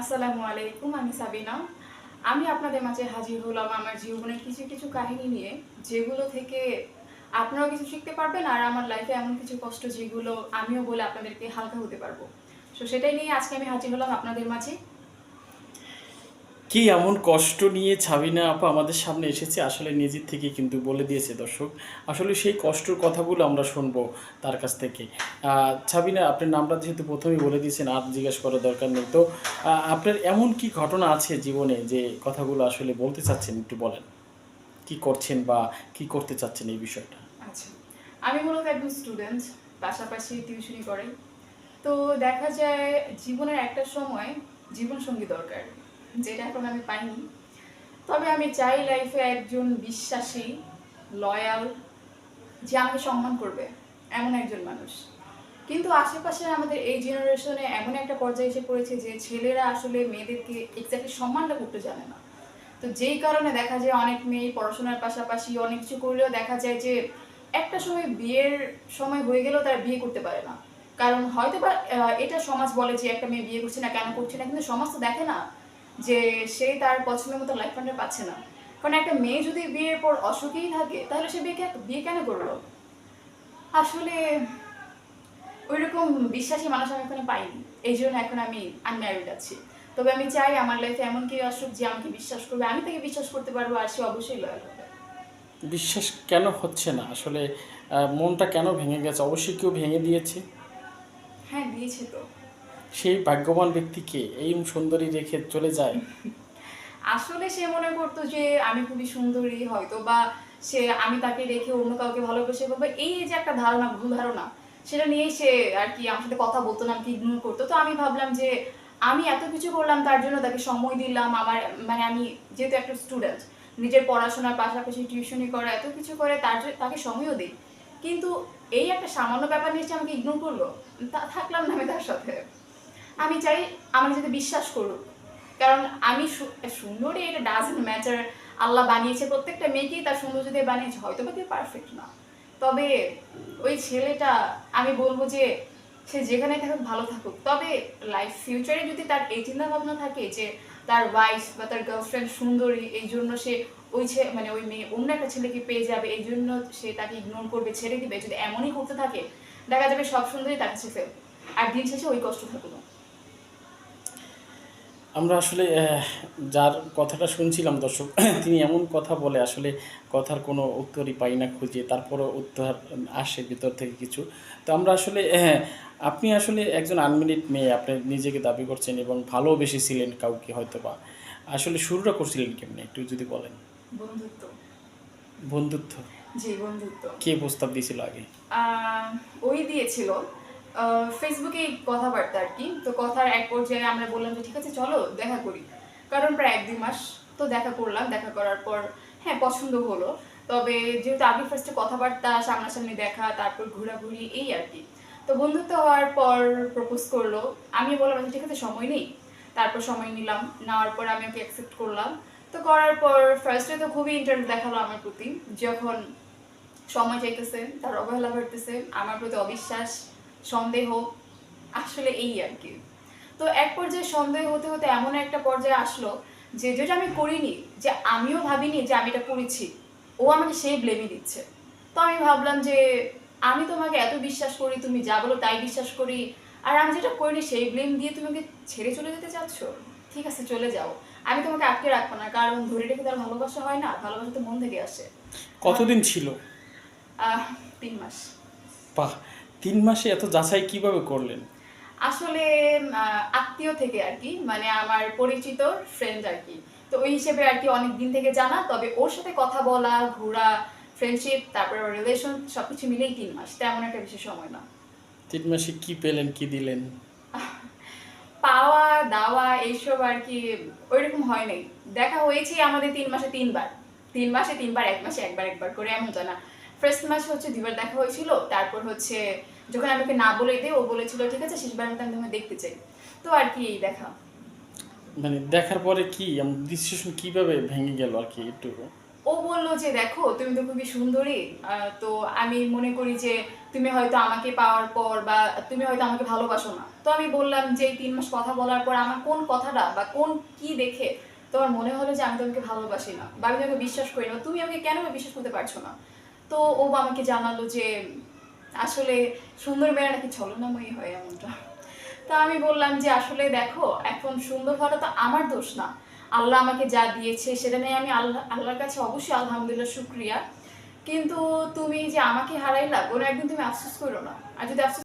আসসালামু আলাইকুম, আমি সাবিনা। আমি আপনাদের মাঝে হাজির হলাম আমার জীবনের কিছু কিছু কাহিনী নিয়ে, যেগুলো থেকে আপনারাও কিছু শিখতে পারবেন আর আমার লাইফে এমন কিছু কষ্ট যেগুলো আমিও বলে আপনাদেরকে হালকা হতে পারব। সো সেটাই নিয়ে আজকে আমি হাজির হলাম আপনাদের মাঝে। কি এমন কষ্ট নিয়ে ছাবিনা আপা আমাদের সামনে এসেছে? আসলে নিজের থেকে কিন্তু বলে দিয়েছে দর্শক। আসলে সেই কষ্টর কথাগুলো আমরা শুনব তার কাছ থেকে। ছাবিনা, আপনার নামটা যেহেতু প্রথমেই বলে দিয়েছেন, আর জিজ্ঞাসা করার দরকার নেই। তো আপনার এমন কি ঘটনা আছে জীবনে যে কথাগুলো আসলে বলতে চাচ্ছেন একটু বলেন? কি করছেন বা কি করতে চাচ্ছেন এই বিষয়টা? আচ্ছা আমি মূলত একজন স্টুডেন্ট, পাশাপাশি টিউশনি করি। তো দেখা যায় জীবনের একটা সময় জীবনসঙ্গী দরকার। যেটা এখন আমি পাইনি। তবে আমি চাই লাইফে একজন বিশ্বাসী লয়াল যে আমাকে সম্মান করবে, এমন একজন মানুষ। কিন্তু আশেপাশে আমাদের এই জেনারেশনে এমন একটা পর্যায়ে এসে পড়েছে যে ছেলেরা আসলে মেয়েদেরকে এক্স্যাক্টলি সম্মানটা করতে জানে না। তো যেই কারণে দেখা যায় অনেক মেয়ে পড়াশোনার পাশাপাশি অনেক কিছু করলেও দেখা যায় যে একটা সময় বিয়ের সময় হয়ে গেলেও তারা বিয়ে করতে পারে না। কারণ হয়তো বা এটা সমাজ বলে যে একটা মেয়ে বিয়ে করছে না, কেন করছে না, কিন্তু সমাজ তো দেখে না। যে সে তার পছন্দের মতো লাইফ পার্টনার পাচ্ছে না। কারণ একটা মেয়ে যদি বিয়ের পর অসুখেই থাকে তাহলে সে বিয়ে বিয়ে কেন করল? আসলে ওইরকম বিশ্বাসী মানুষ আমি এখানে পাইনি। এই জন্য এখন আমি আনম্যারিড আছি। তবে আমি চাই আমার লাইফে এমন কেউ আসুক যে আমাকে বিশ্বাস করবে। আমি তাকে বিশ্বাস করতে পারব আর সে অবশ্যই লয়াল হবে। বিশ্বাস কেন হচ্ছে না? আসলে মনটা কেন ভেঙে গেছে? অবশ্যই কেউ ভেঙে দিয়েছে। হ্যাঁ দিয়েছে তো। সেই ভাগ্যবান ব্যক্তিকে এই সুন্দরী রেখে চলে যায়। আসলে সে মনে করতো যে, আমি খুবই সুন্দরী হয়তো বা সে, আমি তাকে রেখে অন্য কাউকে ভালোবেসে পাবো এই যে একটা ধারণা, ভুল ধারণা, সেটা নিয়েই সে আর কি আমার সাথে কথা বলতো না ইগনোর করতো। তো আমি ভাবলাম যে, আমি এত কিছু করলাম, তার জন্য তাকে সময় দিলাম, আমার মানে আমি যেহেতু একটা স্টুডেন্ট নিজের পড়াশোনার পাশাপাশি টিউশনি করা, এত কিছু করে তার তাকে সময়ও দিই। কিন্তু এই একটা সামান্য ব্যাপার নিয়ে সে আমাকে ইগনোর করল। তা, থাকলাম না আমি তার সাথে। আমি চাই আমাকে যাতে বিশ্বাস করুক। কারণ আমি সুন্দরী, এটা ডাজেন্ট ম্যাটার আল্লাহ বানিয়েছে প্রত্যেকটা মেয়েকেই তার সৌন্দর্য দিয়ে বানিয়েছে হয়তো বা কেউ পারফেক্ট না। তবে ওই ছেলেটা, আমি বলব যে সে যেখানে থাকুক, ভালো থাকুক। তবে লাইফ ফিউচারে যদি তার এই চিন্তাভাবনা থাকে যে তার ওয়াইফ বা তার গার্লফ্রেন্ড সুন্দরী, এই জন্য সে ওই ছে- মানে ওই মেয়ে অন্য একটা ছেলেকে পেয়ে যাবে, এই জন্য সে তাকে ইগনোর করবে, ছেড়ে দিবে, যদি এমনই করতে থাকে, দেখা যাবে সব সুন্দরী তার কাছে ফেল আর দিন শেষে ওই কষ্ট থাকল আমরা আসলে যার কথাটা শুনছিলাম দর্শক তিনি এমন কথা বলে আসলে কথার কোনো উত্তরই পাই না খুঁজে তারপরও উত্তর আসে ভিতর থেকে কিছু। তো আমরা আসলে আপনি আসলে একজন আনমিনিট মেয়ে আপনি নিজেকে দাবি করছেন এবং ভালোবেসেছিলেন কাউকে হয়তো বা আসলে শুরুটা করছিলেন কেমনি একটু যদি বলেন? বন্ধুত্ব। বন্ধুত্ব? জি বন্ধুত্ব। কে প্রস্তাব দিয়েছিল আগে? ওই দিয়েছিল। ফেসবুকে কথাবার্তা আর কি। তো কথার এক পর্যায়ে আমরা বললাম যে, ঠিক আছে, চলো, দেখা করি। কারণ প্রায় এক দুই মাস তো দেখা করলাম। দেখা করার পর হ্যাঁ পছন্দ হলো। তবে যেহেতু আগে ফার্স্টে কথাবার্তা, সামনাসামনি দেখা, তারপর ঘোরাঘুরি, এই আর কি। তো বন্ধুত্ব হওয়ার পর প্রপোজ করল। আমি বললাম আচ্ছা ঠিক আছে, সময় নেই। তারপর সময় নিলাম। নেওয়ার পর আমি ওকে অ্যাকসেপ্ট করলাম। তো করার পর ফার্স্টে তো খুবই ইন্টারেস্ট দেখাল আমার প্রতি। যখন সময় চাইতেছে, তার অবহেলা করতেছে আমার প্রতি অবিশ্বাস। সন্দেহ আসলে এই আর কি। তো এক পর্যায়ে সন্দেহ হতে হতে এমন একটা পর্যায়ে আসলো যে যেটা আমি করিনি যে আমিও ভাবিনি যে আমি এটা করেছি ও আমাকে সেই ব্লেমই দিচ্ছে। তো আমি ভাবলাম যে আমি তোমাকে এত বিশ্বাস করি তুমি যা বলো তাই বিশ্বাস করি আর আমি যেটা করিনি সেই ব্লেম দিয়ে তুমি ছেড়ে চলে যেতে চাচ্ছ? ঠিক আছে চলে যাও। আমি তোমাকে আটকে রাখব না কারণ ধরে রেখে তার ভালোবাসা হয় না ভালোবাসা তো মন থেকে আসে। কতদিন ছিল? আহ, তিন মাস। বাহ তিন মাসে এত যাচাই কীভাবে করলেন? আসলে আত্মীয় থেকে আর কি মানে আমার পরিচিত ফ্রেন্ড আর কি। তো ওই হিসেবে আর কি অনেক দিন থেকে জানা তবে ওর সাথে কথা বলা ঘোরা ফ্রেন্ডশিপ তারপর রিলেশন সবকিছু মিলেই তিন মাস। তেমন একটা বেশি সময় না। তিন মাসে কি পেলেন কি দিলেন? পাওয়া দাওয়া এইসব আর কি ওইরকম হয় নাই। দেখা হয়েছে আমাদের তিন মাসে তিনবার। তিন মাসে তিনবার এক মাসে একবার একবার করে এমন জানা ফার্স্ট মাস হচ্ছে দুবার দেখা হয়েছিল তারপর হচ্ছে যখন আমি ওকে না বলে দিই ও বলেছিল ঠিক আছে শেষবার মতো আমি তোমাকে দেখতে চাই। তো আর কি এই দেখা। মানে দেখার পরে কি ডিসিশন কীভাবে ভেঙে গেল আর কি একটু? ও বলল যে দেখো তুমি তো খুবই সুন্দরী। তো আমি মনে করি যে তুমি হয়তো আমাকে পাওয়ার পর বা তুমি হয়তো আমাকে ভালোবাসো না। তো আমি বললাম যে এই তিন মাস কথা বলার পর আমার কোন কথাটা বা কোন কি দেখে তোমার মনে হলো যে আমি তোমাকে ভালোবাসি না? বা আমি তোমাকে বিশ্বাস করি না তুমি আমাকে কেন বিশ্বাস করতে পারছ না? তো ও আমাকে জানালো যে আসলে সুন্দর মেয়েরা নাকি ছলনাময়ী হয় এমনটা। তা আমি বললাম যে, আসলে দেখো, এখন সুন্দর হওয়াটা তো আমার দোষ না। আল্লাহ আমাকে যা দিয়েছে সেটা নিয়ে আমি আল্লাহ, আল্লাহর কাছে অবশ্যই আলহামদুলিল্লাহ শুক্রিয়া। কিন্তু তুমি যে আমাকে হারাইলা কোনো একদিন তুমি আফসোস করো না। আর যদি আফসোস